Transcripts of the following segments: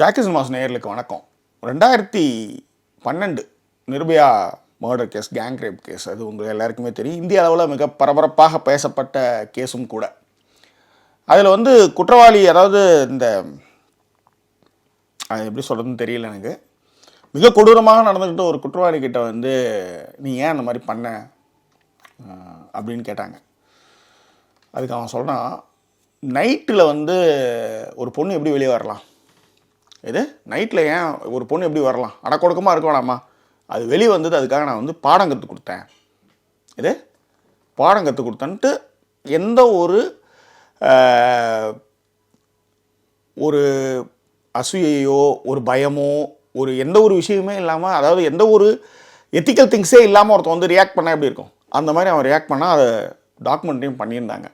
Jockeys mass நேயர்களுக்கு வணக்கம். ரெண்டாயிரத்தி பன்னெண்டு Nirbhaya murder case gang rape case அது உங்களுக்கு எல்லாருக்குமே தெரியும். இந்திய அளவில் மிக பரபரப்பாக பேசப்பட்ட கேஸும் கூட. அதில் வந்து குற்றவாளி அதாவது இந்த அது எப்படி சொல்கிறதுன்னு தெரியல எனக்கு. மிக கொடூரமாக நடந்துக்கிட்ட ஒரு குற்றவாளி கிட்ட வந்து நீ ஏன் அந்த மாதிரி பண்ண? அப்படின்னு கேட்டாங்க. அதுக்கு அவன் சொல்கிறான் நைட்டில் வந்து ஒரு பொண்ணு எப்படி வெளியே வரலாம்? இது? நைட்டில் ஏன் ஒரு பொண்ணு எப்படி வரலாம்? அடக்கொடுக்கமாக இருக்க வேணாமா? அது வெளியே வந்தது அதுக்காக நான் வந்து பாடம் கற்றுக் கொடுத்தேன். இது? பாடம் கற்றுக் கொடுத்தேன்ட்டு எந்த ஒரு ஒரு அசூயையோ ஒரு பயமோ ஒரு எந்த ஒரு விஷயமே இல்லாமல் அதாவது எந்த ஒரு எத்திக்கல் திங்ஸே இல்லாமல் ஒருத்தன் வந்து ரியாக்ட் பண்ணால் எப்படி இருக்கும்? அந்த மாதிரி அவன் ரியாக்ட் பண்ணால் அதை டாக்குமெண்ட்டையும் பண்ணியிருந்தாங்க.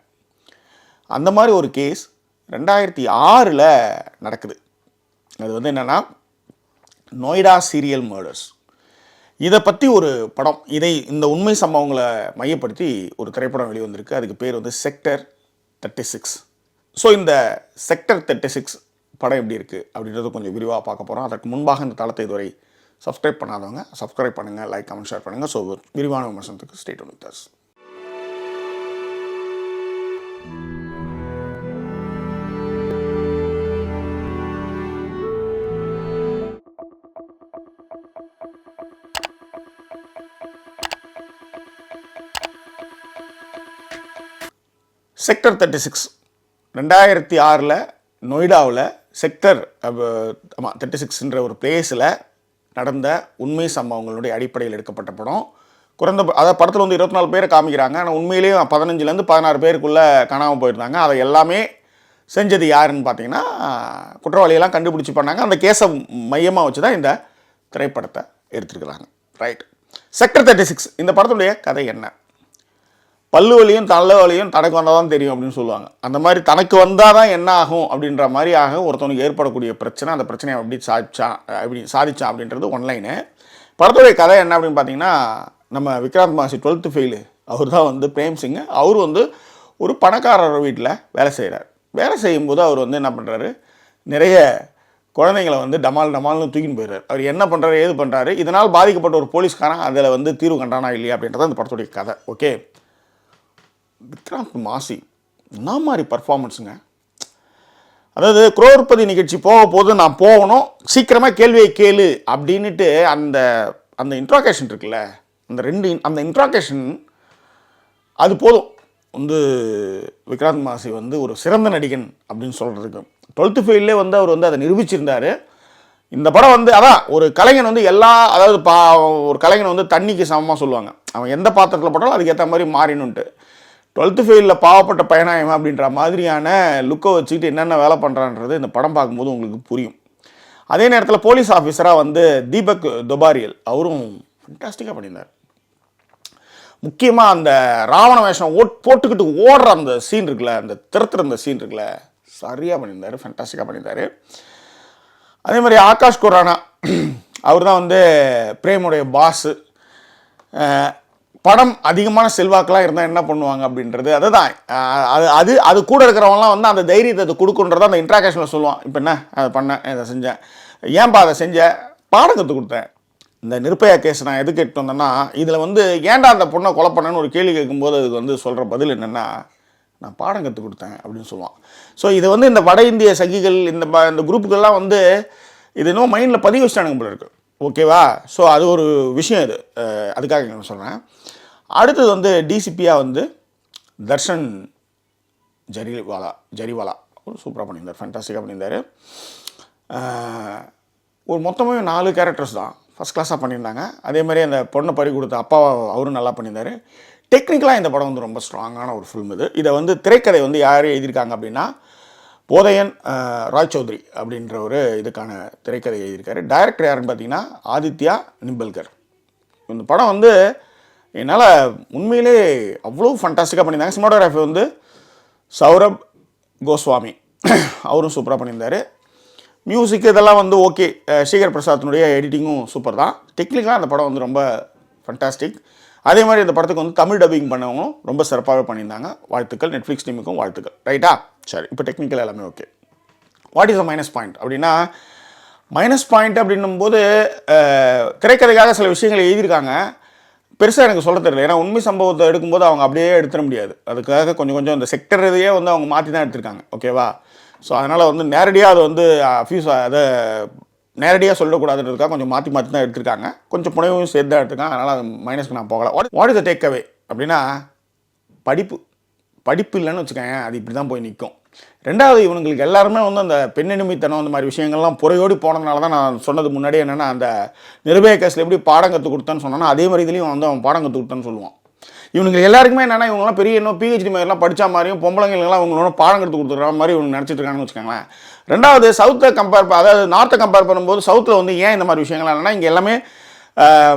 அந்த மாதிரி ஒரு கேஸ் ரெண்டாயிரத்தி ஆறில் நடக்குது. அது வந்து என்னென்னா நொய்டா சீரியல் மர்டர்ஸ் இதை பற்றி ஒரு படம் இதை இந்த உண்மை சம்பவங்களை மையப்படுத்தி ஒரு திரைப்படம் வெளிவந்திருக்கு. அதுக்கு பேர் வந்து செக்டர் தேர்ட்டி சிக்ஸ் ஸோ இந்த செக்டர் தேர்ட்டி சிக்ஸ் படம் எப்படி இருக்குது அப்படின்றத கொஞ்சம் விரிவாக பார்க்க போகிறோம் அதற்கு முன்பாக இந்த தளத்தை இதுவரை சப்ஸ்கிரைப் பண்ணாதவங்க சப்ஸ்கிரைப் பண்ணுங்கள் லைக் கமெண்ட் ஷேர் பண்ணுங்கள் ஸோ விரிவான விமர்சனத்துக்கு state one with sector thirty six ரெண்டாயிரத்தி ஆறில் நொய்டாவில் செக்டர் ஆமாம் தேர்ட்டி சிக்ஸ்ன்ற ஒரு பிளேஸில் நடந்த உண்மை சம்பவங்களுடைய அடிப்படையில் எடுக்கப்பட்ட படம். குறைந்த அதாவது படத்தில் வந்து இருபத்தி நாலு பேரை காமிக்கிறாங்க. ஆனால் உண்மையிலேயே பதினஞ்சுலேருந்து பதினாறு பேருக்குள்ளே காணாமல் போயிருந்தாங்க. அதை எல்லாமே செஞ்சது யாருன்னு பார்த்தீங்கன்னா குற்றவாளியெல்லாம் கண்டுபிடிச்சி பண்ணாங்க. அந்த கேஸை மையமாக வச்சு தான் இந்த திரைப்படத்தை எடுத்துருக்குறாங்க. ரைட் செக்டர் தேர்ட்டி சிக்ஸ் இந்த படத்துடைய கதை என்ன? பல்லு வலியும் தள்ள வலியும் தனக்கு வந்தால் தான் தெரியும் அப்படின்னு சொல்லுவாங்க. அந்த மாதிரி தனக்கு வந்தால் தான் என்ன ஆகும் அப்படின்ற மாதிரி ஆக ஒருத்தவனுக்கு ஏற்படக்கூடிய பிரச்சனை அந்த பிரச்சனையை அப்படி சாதிச்சா அப்படி சாதிச்சான் அப்படின்றது ஒன்லைனு படத்துடைய கதை என்ன அப்படின்னு பார்த்தீங்கன்னா நம்ம விக்ராந்த் மாசி டுவெல்த்து ஃபெயிலு அவர் தான் வந்து பிரேம் சிங்கு. அவர் வந்து ஒரு பணக்காரர் வீட்டில் வேலை செய்கிறார் வேலை செய்யும்போது அவர் வந்து என்ன பண்ணுறாரு நிறைய குழந்தைங்களை வந்து டமால் டமால்னு தூக்கின்னு போயிடுறாரு. அவர் என்ன பண்ணுறாரு ஏது பண்ணுறாரு இதனால் பாதிக்கப்பட்ட ஒரு போலீஸ்காரன் அதில் வந்து தீர்வு கண்டானா இல்லையா அப்படின்றது அந்த படத்துடைய கதை. ஓகே விக்ராந்த் மாசி என்ன மாதிரி பர்ஃபார்மன்ஸுங்க அதாவது குரோர்பதி நிகழ்ச்சி போக போது நான் போகணும் சீக்கிரமாக கேள்வியை கேளு அப்படின்னுட்டு அந்த அந்த இன்ட்ராகேஷன் இருக்குல்ல அந்த ரெண்டு அந்த இன்ட்ராகேஷன் அது போதும். வந்து விக்ராந்த் மாசி வந்து ஒரு சிறந்த நடிகன் அப்படின்னு சொல்கிறதுக்கு டுவெல்த்து ஃபெயிலே வந்து அவர் வந்து அதை நிரூபிச்சிருந்தார். இந்த படம் வந்து அதான் ஒரு கலைஞன் வந்து எல்லா அதாவது பா ஒரு கலைஞன் வந்து தண்ணிக்கு சமமாக சொல்லுவாங்க. அவன் எந்த பாத்திரத்தில் போட்டாலும் அதுக்கேற்ற மாதிரி மாறினுன்ட்டு டுவெல்த்து ஃபெயிலில் பாவப்பட்ட பயனாயம் அப்படின்ற மாதிரியான லுக்கை வச்சுக்கிட்டு என்னென்ன வேலை பண்ணுறான்றது இந்த படம் பார்க்கும்போது உங்களுக்கு புரியும். அதே நேரத்தில் போலீஸ் ஆஃபீஸராக வந்து தீபக் தொபாரியல் அவரும் ஃபண்டாஸ்டிக்காக பண்ணியிருந்தார். முக்கியமாக அந்த ராவண வேஷம் ஓட் போட்டுக்கிட்டு ஓடுற அந்த சீன் இருக்குல்ல அந்த திறத்துற அந்த சீன் இருக்குல்ல சரியாக பண்ணியிருந்தார் ஃபண்டாஸ்டிக்காக பண்ணியிருந்தார். அதே மாதிரி ஆகாஷ் குரானா அவர் தான் வந்து பிரேமுடைய பாஸு படம் அதிகமான செல்வாக்கெலாம் இருந்தால் என்ன பண்ணுவாங்க அப்படின்றது அதுதான். அது அது அது கூட இருக்கிறவங்களாம் வந்து அந்த தைரியத்தை அது கொடுக்குன்றத அந்த இன்ட்ராகேஷனில் சொல்லுவான். இப்போ என்ன? அதை பண்ணேன் இதை செஞ்சேன் ஏன்பா அதை செஞ்சேன் பாடம் கற்றுக் கொடுத்தேன். இந்த நிர்பயா கேஸ் நான் எதுக்கு எடுத்து வந்தேன்னா இதில் வந்து ஏன்டா அந்த பொண்ணை கொலை பண்ணேன்னு ஒரு கேள்வி கேட்கும்போது அதுக்கு வந்து சொல்கிற பதில் என்னென்னா நான் பாடம் கற்றுக் கொடுத்தேன் அப்படின்னு சொல்லுவான். ஸோ இது வந்து இந்த வட இந்திய சகிகள் இந்த இந்த குரூப்புகள்லாம் வந்து இது இன்னும் மைண்டில் பதிவு வச்சிட்டானுங்க போல இருக்கு. ஓகேவா ஸோ அது ஒரு விஷயம் இது. அதுக்காக நான் சொல்கிறேன் அடுத்தது வந்து டிசிபியாக வந்து தர்ஷன் ஜரிவாலா ஜரிவாலா. ஒரு சூப்பராக பண்ணியிருந்தார் ஃபேண்டாஸ்டிக்காக பண்ணியிருந்தார். ஒரு மொத்தமே நாலு கேரக்டர்ஸ் தான். ஃபஸ்ட் கிளாஸாக பண்ணியிருந்தாங்க. அதே மாதிரி அந்த பொண்ணை பறி கொடுத்த அப்பா அவரும் நல்லா பண்ணியிருந்தார். டெக்னிக்கலாக இந்த படம் வந்து ரொம்ப ஸ்ட்ராங்கான ஒரு ஃபில்ம் இது. இதை வந்து திரைக்கதை வந்து யார் எழுதியிருக்காங்க அப்படின்னா போதையன் ராய் சௌத்ரி அப்படின்ற ஒரு இதுக்கான திரைக்கதை எழுதியிருக்காரு. டைரக்டர் யாருன்னு பார்த்தீங்கன்னா ஆதித்யா நிம்பல்கர். இந்த படம் வந்து என்னால் உண்மையிலே அவ்வளோ ஃபண்டாஸ்டிக்காக பண்ணியிருந்தாங்க. சினிமாட்டோகிராஃபி வந்து சௌரப் கோஸ்வாமி. அவரும் சூப்பராக பண்ணியிருந்தார். மியூசிக் இதெல்லாம் வந்து ஓகே ஸ்ரீகர் பிரசாத்தினுடைய எடிட்டிங்கும் சூப்பர் தான். டெக்னிக்கலாக அந்த படம் வந்து ரொம்ப ஃபண்டாஸ்டிக் அதே மாதிரி இந்த படத்துக்கு வந்து தமிழ் டப்பிங் பண்ணவங்களும் ரொம்ப சிறப்பாகவே பண்ணியிருந்தாங்க. வாழ்த்துக்கள். நெட்ஃப்ளிக்ஸ் டீமுக்கும் வாழ்த்துக்கள். ரைட்டா சரி இப்போ டெக்னிக்கல் எல்லாமே okay what is the minus point அப்படின்னா மைனஸ் பாயிண்ட் அப்படின்னும் போது திரைக்கதைக்காக சில விஷயங்களை எழுதியிருக்காங்க. பெருசாக எனக்கு சொல்ல தெரியல. ஏன்னா உண்மை சம்பவத்தை எடுக்கும்போது அவங்க அப்படியே எடுத்துட முடியாது. அதுக்காக கொஞ்சம் கொஞ்சம் இந்த செக்டர் இதையே வந்து அவங்க மாற்றி தான் எடுத்திருக்காங்க. ஓகேவா ஸோ அதனால் வந்து நேரடியாக அது வந்து அஃபியூஸ் அதை நேரடியாக சொல்லக்கூடாதுன்றதுக்காக கொஞ்சம் மாற்றி மாற்றி தான் எடுத்திருக்காங்க. கொஞ்சம் புனைவும் சேர்த்து தான் எடுத்திருக்காங்க. அதனால் அது மைனஸ்க்கு நான் போகல. What is the take away அப்படின்னா படிப்பு. படிப்பு இல்லைன்னு வச்சுக்கோங்க அது இப்படி தான் போய் நிற்கும் ரெண்டாவது இவனுங்களுக்கு எல்லாருமே வந்து அந்த பெண்ணெனிமைத்தனம் அந்த மாதிரி விஷயங்கள்லாம் புறையோடி போனதுனால தான் நான் சொன்னது முன்னாடி என்னென்னா அந்த நிர்பய கேஸில் எப்படி பாடம் கற்றுக் கொடுத்தான்னு சொன்னானோ அதே மாதிரி இதுலேயும் வந்து அவன் பாடம் கற்றுக் கொடுத்தான்னு சொல்லுவான். இவனுக்கு எல்லாருக்குமே என்னென்னா இவங்கெல்லாம் பெரிய இன்னும் பிஹெச்டி மாதிரிலாம் படித்த மாதிரியும் பொம்பளைங்களுக்கெல்லாம் அவங்களோட பாடம் கற்றுக் கொடுத்துற மாதிரி இவங்க நினச்சிட்டு இருக்காங்கன்னு வச்சுக்கோங்களேன். ரெண்டாவது சவுத்தை கம்பேர் அதாவது நார்த்தை கம்பேர் பண்ணும்போது சவுத்தில் வந்து ஏன் இந்த மாதிரி விஷயங்கள்லாம் என்னன்னா இங்கே எல்லாமே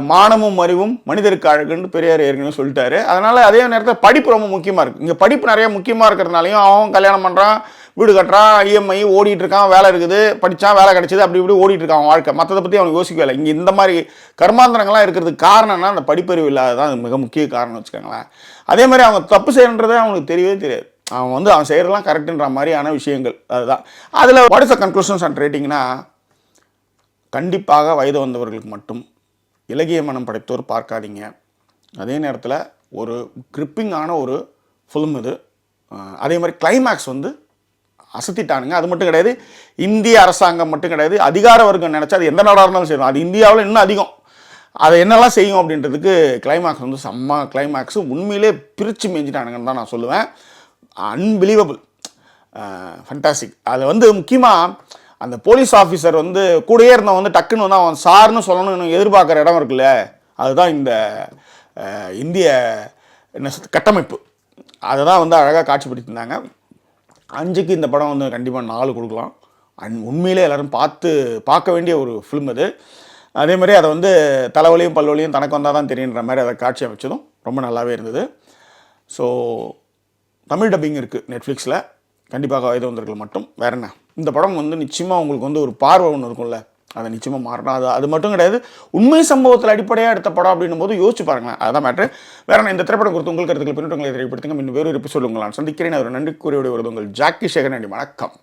மானமும் அறிவும் மனிதருக்கு அழகுன்னு பெரியார் ஏற்கனவே சொல்லிட்டாரு. அதனால் அதே நேரத்தில் படிப்பு ரொம்ப முக்கியமாக இருக்குது இங்கே படிப்பு நிறைய முக்கியமாக இருக்கிறதுனாலையும் அவன் கல்யாணம் பண்ணுறான் வீடு கட்டுறான் இஎம்ஐ ஓடிட்டு இருக்கான் வேலை இருக்குது படித்தான் வேலை கிடைச்சிது அப்படி இப்படி ஓடிட்டு இருக்கான் அவன் வாழ்க்கை. மற்றதை பற்றி அவனுக்கு யோசிக்கவே இல்லை. இங்கே இந்த மாதிரி கர்மாந்திரங்கள்லாம் இருக்கிறதுக்கு காரணம்னா அந்த படிப்பறிவு இல்லாததான் அது மிக முக்கிய காரணம் வச்சுக்கோங்களேன். அதே மாதிரி அவங்க தப்பு செய்யறதே அவனுக்கு தெரியவே தெரியாது. அவன் வந்து அவன் செய்கிறதெல்லாம் கரெக்டுன்ற மாதிரியான விஷயங்கள். அதுதான். அதில் what is the conclusions and ரேட்டிங்னா கண்டிப்பாக வயது வந்தவர்களுக்கு மட்டும் இலகிய மனம் படைத்தோர் பார்க்காதீங்க. அதே நேரத்தில் ஒரு கிரிப்பிங்கான ஒரு ஃபிலிம் இது. அதே மாதிரி கிளைமேக்ஸ் வந்து அசத்திட்டானுங்க. அது மட்டும் கிடையாது. இந்திய அரசாங்கம் மட்டும் கிடையாது. அதிகார வர்க்கம் நினச்சா அது எந்த நாடாக இருந்தாலும் செய்யணும் அது இந்தியாவில் இன்னும் அதிகம். அதை என்னெல்லாம் செய்யும் அப்படின்றதுக்கு கிளைமேக்ஸ் வந்து செம்ம கிளைமேக்ஸ் உண்மையிலே பிரித்து மேய்ஞ்சிட்டானுங்கன்னு தான் நான் சொல்லுவேன். அன்பிலீவபிள் ஃபண்டாஸ்டிக் அது வந்து முக்கியமாக அந்த போலீஸ் ஆஃபீஸர் வந்து கூடயே இருந்தவன் வந்து டக்குன்னு வந்து அவன் சார்னு சொல்லணும்னு எதிர்பார்க்குற இடம் இருக்குல்ல? அதுதான் இந்த இந்திய என்ன கட்டமைப்பு. அதை தான் வந்து அழகாக காட்சிப்படுத்தியிருந்தாங்க. அஞ்சுக்கு இந்த படம் வந்து கண்டிப்பாக நாலு கொடுக்கலாம். அண்ட் உண்மையிலே எல்லோரும் பார்த்து பார்க்க வேண்டிய ஒரு ஃபிலிம் அது. அதே மாதிரி அதை வந்து தலைவலியும் பல்வலியும் தனக்கு வந்தால் தான் தெரியுன்ற மாதிரி அதை காட்சி அமைச்சதும் ரொம்ப நல்லாவே இருந்தது. ஸோ தமிழ் டப்பிங் இருக்குது நெட்ஃப்ளிக்ஸில் கண்டிப்பாக வயது வந்திருக்கல மட்டும். வேற என்ன? இந்த படம் வந்து நிச்சயமாக உங்களுக்கு வந்து ஒரு பார்வை ஒன்று இருக்கும்ல. அதை நிச்சயமாக மாறணும். அது அது மட்டும் கிடையாது. உண்மை சம்பவத்தில் அடிப்படையாக எடுத்த படம் அப்படின்னும் போது யோசிச்சு பாருங்களேன். அதான் மேட்ரு வேற நான் இந்த திரைப்படம் கொடுத்து உங்கள் கருத்துக்கள் பின்னோட்டங்களை தெரியப்படுத்துங்க. இன்னும் வேறு எபிசோடு உங்களால் சந்திக்கிறேன். அவர் நன்றி கூறியுடைய வருது உங்கள் ஜாக்கி சேகர் நன்றி வணக்கம்.